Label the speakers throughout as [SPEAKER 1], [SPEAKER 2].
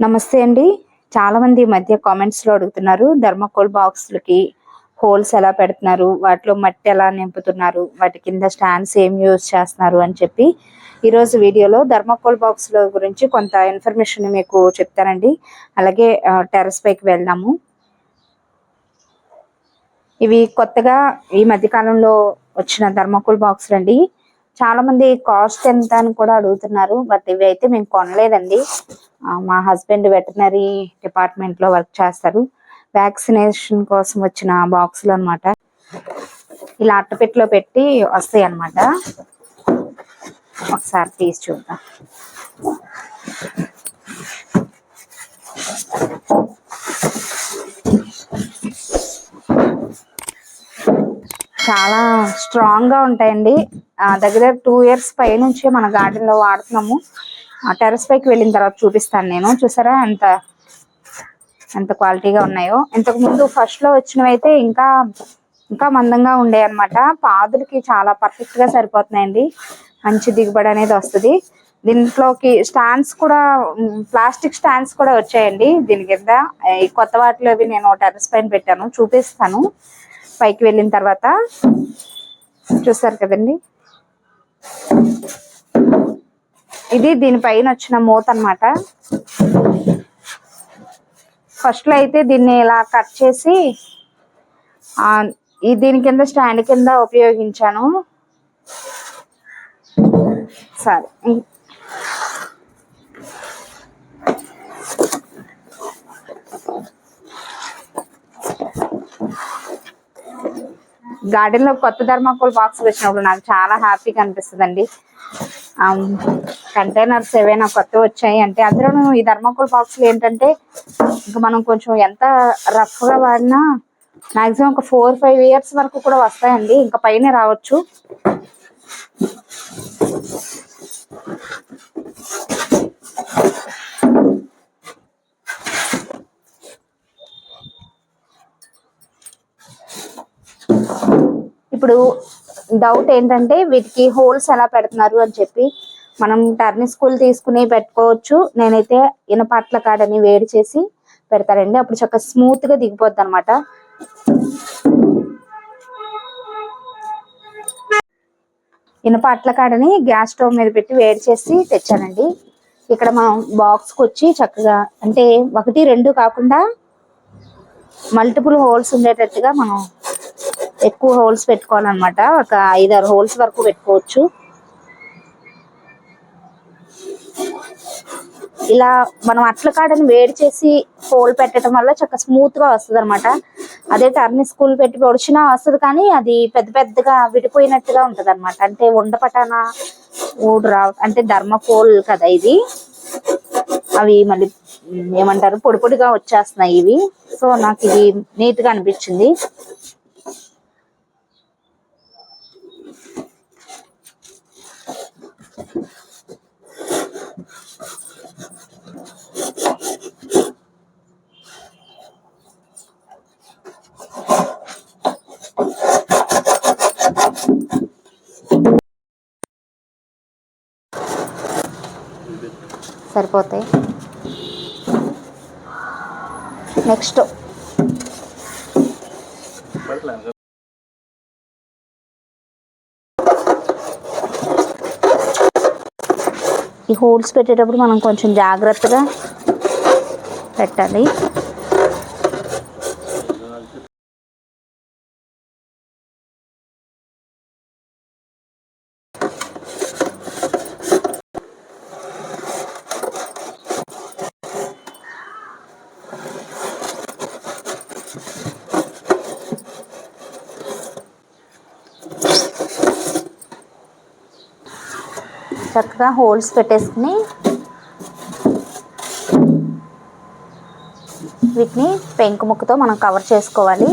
[SPEAKER 1] నమస్తే అండి. చాలా మంది ఈ మధ్య కామెంట్స్లో అడుగుతున్నారు ధర్మకోల్ బాక్స్లకి హోల్స్ ఎలా పెడుతున్నారు వాటిలో మట్టి ఎలా నింపుతున్నారు వాటి కింద స్టాండ్స్ ఏం యూజ్ చేస్తున్నారు అని చెప్పి ఈ రోజు వీడియోలో ధర్మకోల్ బాక్స్ గురించి కొంత ఇన్ఫర్మేషన్ మీకు చెప్తానండి. అలాగే టెర్రస్ పైకి వెళ్దాము. ఇవి కొత్తగా ఈ మధ్య కాలంలో వచ్చిన ధర్మకోల్ బాక్స్ అండి చాలా మంది కాస్ట్ ఎంత అని కూడా అడుగుతున్నారు బట్ ఇవి అయితే మేము కొనలేదండి. మా హస్బెండ్ వెటనరీ డిపార్ట్మెంట్లో వర్క్ చేస్తారు. వ్యాక్సినేషన్ కోసం వచ్చిన బాక్సులు అన్నమాట. ఇలా అట్టపెట్టిలో పెట్టి వస్తాయి అన్నమాట ఒకసారి తీసి చూద్దాం. చాలా స్ట్రాంగ్గా ఉంటాయండి. దగ్గర టూ ఇయర్స్ పై నుంచి మన గార్డెన్లో వాడుతున్నాము. టెరస్ పైకి వెళ్ళిన తర్వాత చూపిస్తాను నేను. చూసారా ఎంత ఎంత క్వాలిటీగా ఉన్నాయో. ఇంతకు ముందు ఫస్ట్లో వచ్చినవి అయితే ఇంకా ఇంకా మందంగా ఉండే అనమాట పాదులకి చాలా పర్ఫెక్ట్గా సరిపోతున్నాయండి. మంచి దిగుబడి అనేది వస్తుంది. దీంట్లోకి స్టాండ్స్ కూడా ప్లాస్టిక్ స్టాండ్స్ కూడా వచ్చాయండి. దీని కింద ఈ కొత్త వాటిలో అవి నేను టెర్రస్ పైన పెట్టాను. చూపిస్తాను. పైకి వెళ్ళిన తర్వాత. చూస్తారు కదండి. ఇది దీనిపైన వచ్చిన మూత అన్నమాట. ఫస్ట్లో అయితే దీన్ని ఇలా కట్ చేసి ఈ దీని కింద స్టాండ్ కింద ఉపయోగించాను. సరే. గార్డెన్లో కొత్త ధర్మాకోల్ బాక్స్ వచ్చినప్పుడు నాకు చాలా హ్యాపీగా అనిపిస్తుంది అండి కంటైనర్స్ ఏవైనా కొత్త వచ్చాయి అంటే అందులోనూ ఈ ధర్మాకోల్ బాక్స్లు ఏంటంటే ఇంకా మనం కొంచెం ఎంత రఫ్గా వాడినా మాక్సిమం ఒక ఫోర్ ఫైవ్ ఇయర్స్ వరకు కూడా వస్తాయండి. ఇంకా పైన రావచ్చు. ఇప్పుడు డౌట్ ఏంటంటే వీటికి హోల్స్ ఎలా పెడుతున్నారు అని చెప్పి. మనం టర్ని స్కూల్ తీసుకుని పెట్టుకోవచ్చు. నేనైతే ఇనపట్ల కాడని వేడి చేసి పెడతారండి అప్పుడు చక్కగా స్మూత్గా దిగిపోద్ది అనమాట ఇనుప కాడని గ్యాస్ స్టవ్ మీద పెట్టి వేడి చేసి తెచ్చానండి. ఇక్కడ మనం బాక్స్కి వచ్చి చక్కగా అంటే ఒకటి రెండు కాకుండా మల్టిపుల్ హోల్స్ ఉండేటట్టుగా మనం ఎక్కువ హోల్స్ పెట్టుకోవాలన్నమాట. ఒక ఐదారు హోల్స్ వరకు పెట్టుకోవచ్చు. ఇలా మనం అట్ల కాడని వేడి చేసి హోల్ పెట్టడం వల్ల చక్కగా స్మూత్గా వస్తుంది అనమాట అదే టర్ని స్కూల్ పెట్టి పొడిచినా వస్తుంది కానీ అది పెద్ద పెద్దగా విడిపోయినట్టుగా ఉంటది అనమాట అంటే ఉండపటాన ఊడురా అంటే ధర్మపోల్ కదా ఇది. అవి మళ్ళీ ఏమంటారు? పొడి పొడిగా వచ్చేస్తున్నాయి ఇవి. సో నాకు ఇది నీట్గా అనిపించింది. సరిపోతాయి. నెక్స్ట్ ఈ హోల్స్ పెట్టేటప్పుడు మనం కొంచెం జాగ్రత్తగా పెట్టాలి. చక్కగా హోల్స్ పెట్టేసుకుని వీటిని పెంకు ముక్కతో మనం కవర్ చేసుకోవాలి.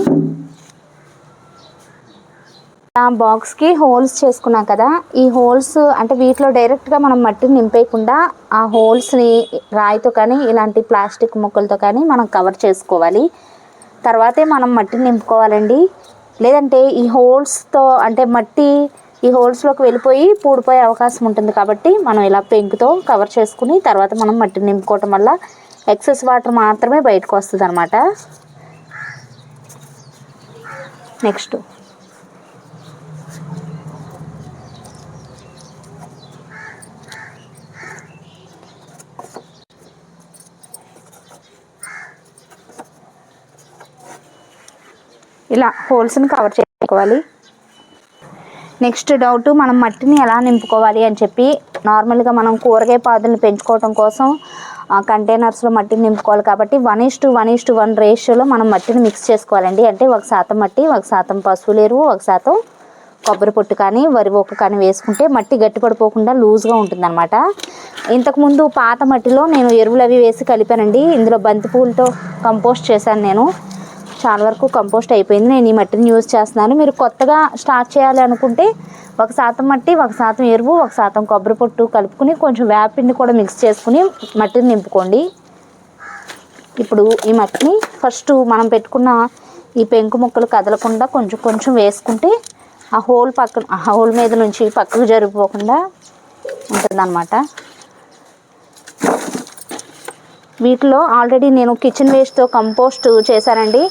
[SPEAKER 1] ఆ బాక్స్కి హోల్స్ చేసుకున్నాం కదా ఈ హోల్స్ అంటే వీటిలో డైరెక్ట్గా మనం మట్టిని నింపేయకుండా ఆ హోల్స్ని రాయితో కానీ ఇలాంటి ప్లాస్టిక్ ముక్కలతో కానీ మనం కవర్ చేసుకోవాలి. తర్వాతే మనం మట్టిని నింపుకోవాలండి. లేదంటే ఈ హోల్స్తో అంటే మట్టి ఈ హోల్స్లోకి వెళ్ళిపోయి పూడిపోయే అవకాశం ఉంటుంది కాబట్టి మనం ఇలా పెంకుతో కవర్ చేసుకుని తర్వాత మనం మట్టిని నింపుకోవటం వల్ల ఎక్సెస్ వాటర్ మాత్రమే బయటకు వస్తుంది అనమాట నెక్స్ట్ ఇలా హోల్స్ని కవర్ చేసుకోవాలి. నెక్స్ట్ డౌట్ మనం మట్టిని ఎలా నింపుకోవాలి అని చెప్పి నార్మల్గా మనం కూరగాయ పాదులను పెంచుకోవడం కోసం కంటైనర్స్లో మట్టిని నింపుకోవాలి కాబట్టి one is to one is to one రేషియోలో మనం మట్టిని మిక్స్ చేసుకోవాలండి. అంటే ఒక శాతం మట్టి ఒక శాతం పశువులు ఎరువు ఒక శాతం కొబ్బరి పొట్టు కానీ వరి ఒక్క కానీ వేసుకుంటే మట్టి గట్టిపడిపోకుండా లూజ్గా ఉంటుందన్నమాట. ఇంతకుముందు పాత మట్టిలో నేను ఎరువులు అవి వేసి కలిపానండి. ఇందులో బంతి పూలతో కంపోస్ట్ చేశాను నేను. చాలా వరకు కంపోస్ట్ అయిపోయింది. నేను ఈ మట్టిని యూజ్ చేస్తున్నాను. మీరు కొత్తగా స్టార్ట్ చేయాలి అనుకుంటే ఒక శాతం మట్టి ఒక శాతం ఎరువు ఒక శాతం కొబ్బరి పొట్టు కలుపుకుని కొంచెం వేపిండి కూడా మిక్స్ చేసుకుని మట్టిని నింపుకోండి. ఇప్పుడు ఈ మట్టిని ఫస్ట్ మనం పెట్టుకున్న ఈ పెంకు ముక్కలు కదలకుండా కొంచెం కొంచెం వేసుకుంటే ఆ హోల్ పక్కన ఆ హోల్ మీద నుంచి పక్కకు జరిగిపోకుండా ఉంటుందన్నమాట. వీటిలో ఆల్రెడీ నేను కిచెన్ వేస్ట్తో కంపోస్ట్ చేశానండి.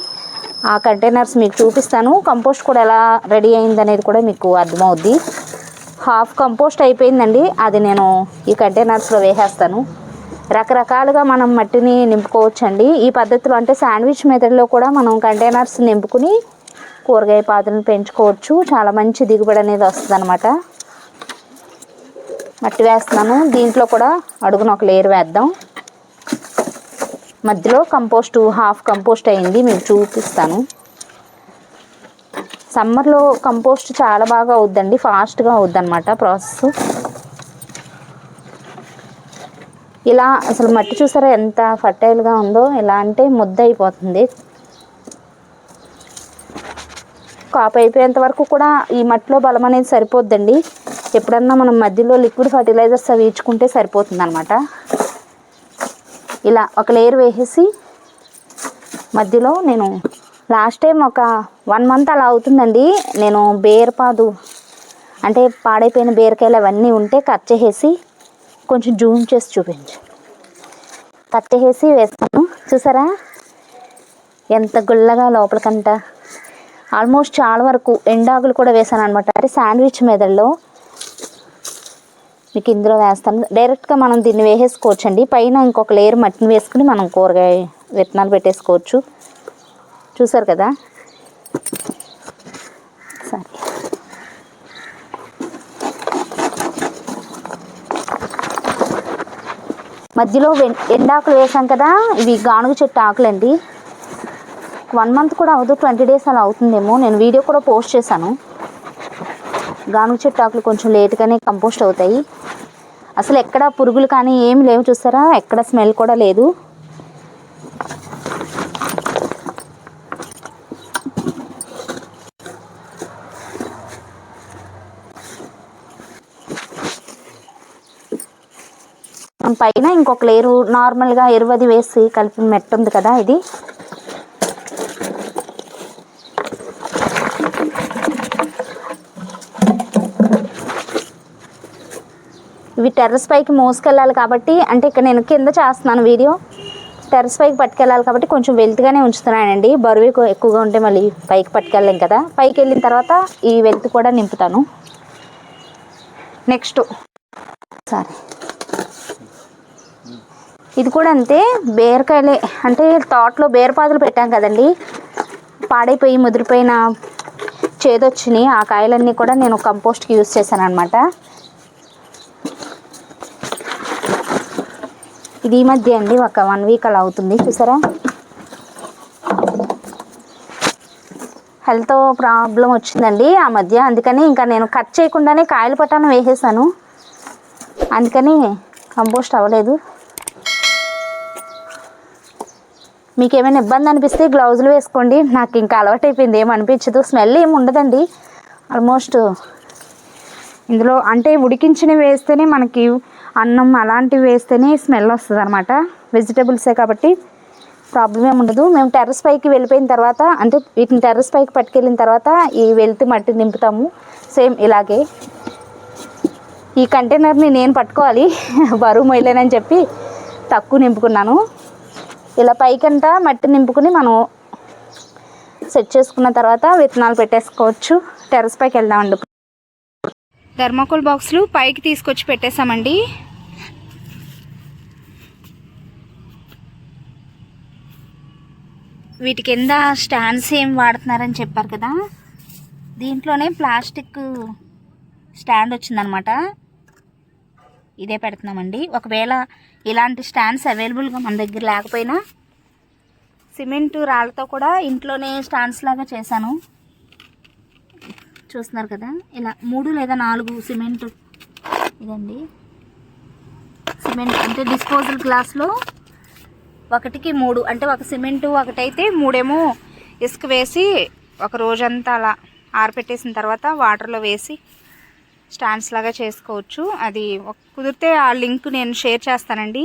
[SPEAKER 1] ఆ కంటైనర్స్ మీకు చూపిస్తాను. కంపోస్ట్ కూడా ఎలా రెడీ అయింది అనేది కూడా మీకు అర్థమవుద్ది. హాఫ్ కంపోస్ట్ అయిపోయిందండి. అది నేను ఈ కంటైనర్స్లో వేసేస్తాను. రకరకాలుగా మనం మట్టిని నింపుకోవచ్చండి. ఈ పద్ధతిలో అంటే శాండ్విచ్ మెథడ్లో కూడా మనం కంటైనర్స్ నింపుకుని కూరగాయ పాత్రను పెంచుకోవచ్చు. చాలా మంచి దిగుబడి అనేది వస్తుంది మట్టి వేస్తున్నాను. దీంట్లో కూడా అడుగున ఒక లేయర్ వేద్దాం. మధ్యలో కంపోస్ట్ హాఫ్ కంపోస్ట్ అయింది మీకు చూపిస్తాను. సమ్మర్లో కంపోస్ట్ చాలా బాగా అవుద్దండి ఫాస్ట్గా అవుద్ది అనమాట ప్రాసెస్. ఇలా అసలు మట్టి చూసారా ఎంత ఫర్టైల్గా ఉందో ఇలా అంటే ముద్ద అయిపోతుంది. కాపు అయిపోయేంత వరకు కూడా ఈ మట్టిలో బలం అనేది సరిపోద్దండి. ఎప్పుడన్నా మనం మధ్యలో లిక్విడ్ ఫర్టిలైజర్స్ అవి ఇచ్చుకుంటే సరిపోతుంది అనమాట ఇలా ఒక లేయర్ వేసేసి మధ్యలో నేను లాస్ట్ టైం ఒక వన్ మంత్ అలా అవుతుందండి. నేను బేరపాదు అంటే పాడైపోయిన బీరకాయలు అవన్నీ ఉంటే కట్ చేసేసి కొంచెం జూమ్ చేసి చూపించు. కట్ చేసేసి వేస్తాను. చూసారా? ఎంత గుల్లగా లోపలికంట. ఆల్మోస్ట్ చాలా వరకు ఎండాకులు కూడా వేసాను అనమాట అంటే శాండ్విచ్ మెదడులో మీకు ఇందులో వేస్తాను. డైరెక్ట్గా మనం దీన్ని వేసేసుకోవచ్చండి. పైన ఇంకొక లేయర్ మట్టిని వేసుకుని మనం కూరగాయ విత్తనాలు పెట్టేసుకోవచ్చు. చూసారు కదా? సరే. మధ్యలో వెన్- ఎండాకులు వేసాం కదా? ఇవి గానుగ చెట్టు ఆకులండి. వన్ మంత్ కూడా అవ్వదు ట్వంటీ డేస్ అలా అవుతుందేమో. నేను వీడియో కూడా పోస్ట్ చేశాను. గానుగ చెట్టు ఆకులు కొంచెం లేట్గానే కంపోస్ట్ అవుతాయి. అసలు ఎక్కడ పురుగులు కానీ ఏమి లేవు చూస్తారా? ఎక్కడ స్మెల్ కూడా లేదు. పైన ఇంకొక లేరు నార్మల్గా ఎరువది వేసి కలిపి మెట్టుంది కదా ఇది. ఇవి టెర్రస్ పైకి మోసుకెళ్ళాలి కాబట్టి అంటే ఇక్కడ నేను కింద చేస్తున్నాను వీడియో. టెర్రస్ పైకి పట్టుకెళ్ళాలి కాబట్టి కొంచెం వెల్త్గానే ఉంచుతున్నానండి. బరువు ఎక్కువ- ఎక్కువగా ఉంటే మళ్ళీ పైకి పట్టుకెళ్ళాం కదా. పైకి వెళ్ళిన తర్వాత ఈ వెల్త్ కూడా నింపుతాను. నెక్స్ట్. సారీ. ఇది కూడా అంతే. బీరకాయలే. అంటే తోటలో బీరపాదులు పెట్టాం కదండి. పాడైపోయి ముదిరిపోయిన చేదొచ్చినాయి. ఆ కాయలన్నీ కూడా నేను కంపోస్ట్కి యూస్ చేశాను అనమాట ఇది ఈ మధ్య అండి ఒక వన్ వీక్ అలా అవుతుంది చూసారా? హెల్త్ ప్రాబ్లం వచ్చిందండి ఆ మధ్య. అందుకని ఇంకా నేను కట్ చేయకుండానే కాయలు పట్టాను వేసేసాను. అందుకని కంపోస్ట్ అవ్వలేదు. మీకు ఏమైనా ఇబ్బంది అనిపిస్తే గ్లౌజులు వేసుకోండి. నాకు ఇంకా అలవాటు అయిపోయింది ఏం అనిపించదు. స్మెల్ ఏమి ఉండదండి. ఆల్మోస్ట్ ఇందులో అంటే ఉడికించినవి వేస్తేనే మనకి అన్నం అలాంటివి వేస్తేనే స్మెల్ వస్తుంది అనమాట వెజిటేబుల్సే కాబట్టి ప్రాబ్లం ఏమి ఉండదు. మేము టెర్రస్ పైకి వెళ్ళిపోయిన తర్వాత అంటే వీటిని టెర్రస్ పైకి పట్టుకెళ్ళిన తర్వాత ఈ వెళ్తు మట్టి నింపుతాము. సేమ్ ఇలాగే. ఈ కంటైనర్ని నేను పట్టుకోవాలి. బరువు మొయ్యలేనని చెప్పి తక్కువ నింపుకున్నాను. ఇలా పైకంట మట్టి నింపుకుని మనం సెట్ చేసుకున్న తర్వాత విత్తనాలు పెట్టేసుకోవచ్చు. టెర్రస్ పైకి వెళ్దామండి. థర్మాకోల్ బాక్స్లు పైకి తీసుకొచ్చి పెట్టేసామండి వీటి కింద స్టాండ్స్ ఏం వాడుతున్నారని చెప్పారు కదా. దీంట్లోనే ప్లాస్టిక్ స్టాండ్ వచ్చిందనమాట. ఇదే పెడుతున్నామండి. ఒకవేళ ఇలాంటి స్టాండ్స్ అవైలబుల్గా మన దగ్గర లేకపోయినా సిమెంట్ రాళ్ళతో కూడా ఇంట్లోనే స్టాండ్స్ లాగా చేశాను. చూస్తున్నారు కదా. ఇలా మూడు లేదా నాలుగు సిమెంట్ ఇదండి. సిమెంట్ అంటే డిస్పోజల్ గ్లాస్లో ఒకటికి మూడు అంటే ఒక సిమెంటు ఒకటైతే మూడేమో ఇసుక వేసి ఒక రోజంతా అలా ఆరపెట్టేసిన తర్వాత వాటర్లో వేసి స్టాండ్స్ లాగా చేసుకోవచ్చు. అది కుదిరితే ఆ లింక్ నేను షేర్ చేస్తానండి.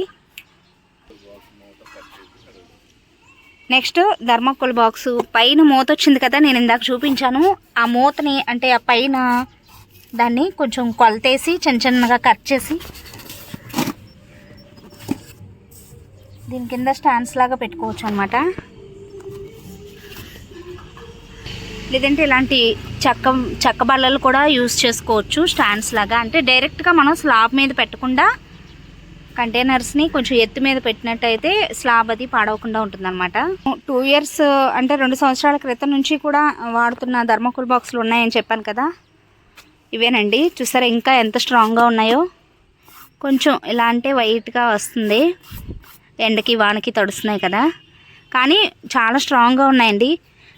[SPEAKER 1] Next thermocol box. పైన మూత వచ్చింది కదా నేను ఇందాక చూపించాను. ఆ మూతని అంటే ఆ పైన దాన్ని కొంచెం కొలతేసి చిన్న చిన్నగా కట్ చేసి దీని కింద స్టాండ్స్ లాగా పెట్టుకోవచ్చు అనమాట లేదంటే ఇలాంటి చెక్క చెక్క బల్లలు కూడా యూస్ చేసుకోవచ్చు స్టాండ్స్ లాగా. అంటే డైరెక్ట్గా మనం స్లాబ్ మీద పెట్టకుండా కంటైనర్స్ని కొంచెం ఎత్తు మీద పెట్టినట్టయితే స్లాబ్ అది పాడవకుండా ఉంటుందన్నమాట. టూ ఇయర్స్ అంటే రెండు సంవత్సరాల క్రితం నుంచి కూడా వాడుతున్న ధర్మకుల్ బాక్సులు ఉన్నాయని చెప్పాను కదా. ఇవేనండి. చూసారా ఇంకా ఎంత స్ట్రాంగ్గా ఉన్నాయో. కొంచెం ఇలా అంటే వైట్గా వస్తుంది. ఎండకి వానకి తడుస్తున్నాయి కదా. కానీ చాలా స్ట్రాంగ్గా ఉన్నాయండి.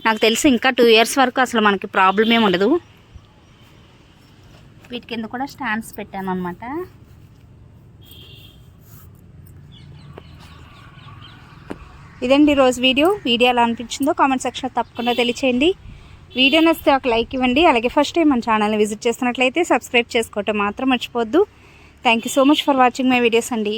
[SPEAKER 1] నాకు తెలిసి ఇంకా టూ ఇయర్స్ వరకు అసలు మనకి ప్రాబ్లం ఏమి ఉండదు. వీటి కింద కూడా స్టాండ్స్ పెట్టాను అనమాట ఇదండి ఈరోజు వీడియో. వీడియో ఎలా అనిపించిందో కామెంట్ సెక్షన్లో తప్పకుండా తెలియచేయండి. వీడియో నచ్చితే ఒక లైక్ ఇవ్వండి. అలాగే ఫస్ట్ టైం మన ఛానల్ని విజిట్ చేస్తున్నట్లయితే సబ్స్క్రైబ్ చేసుకోవటం మాత్రం మర్చిపోద్దు thank you so much for watching my videos అండి.